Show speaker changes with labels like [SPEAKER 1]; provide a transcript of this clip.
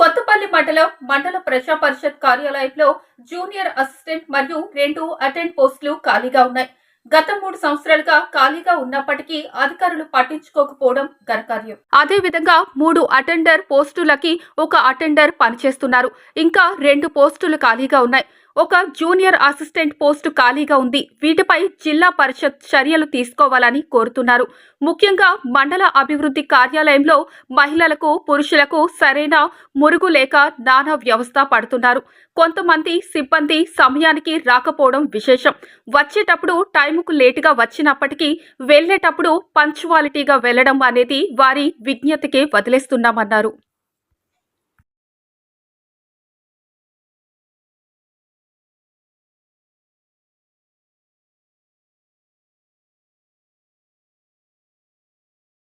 [SPEAKER 1] కొత్తపల్లి మండలం మండల ప్రజా పరిషత్ కార్యాలయంలో జూనియర్ అసిస్టెంట్ మరియు రెండు అటెండ్ పోస్టులు ఖాళీగా ఉన్నాయి. గత మూడు సంవత్సరాలుగా ఖాళీగా ఉన్నప్పటికీ అధికారులు పట్టించుకోకపోవడం గర్కార్యం అదే విధంగా మూడు అటెండర్ పోస్టులకి ఒక అటెండర్ పనిచేస్తున్నారు. ఇంకా రెండు పోస్టులు ఖాళీగా ఉన్నాయి. ఒక జూనియర్ అసిస్టెంట్ పోస్టు ఖాళీగా ఉంది. వీటిపై జిల్లా పరిషత్ చర్యలు తీసుకోవాలని కోరుతున్నారు. ముఖ్యంగా మండల అభివృద్ధి కార్యాలయంలో మహిళలకు పురుషులకు సరైన మురుగు లేక నానా వ్యవస్థ పడుతున్నారు. కొంతమంది సిబ్బంది సమయానికి రాకపోవడం విశేషం. వచ్చేటప్పుడు టైంకు లేటుగా వచ్చినప్పటికీ వెళ్ళేటప్పుడు పంచువాలిటీగా వెళ్ళడం అనేది వారి విజ్ఞతకే వదిలేస్తున్నామన్నారు.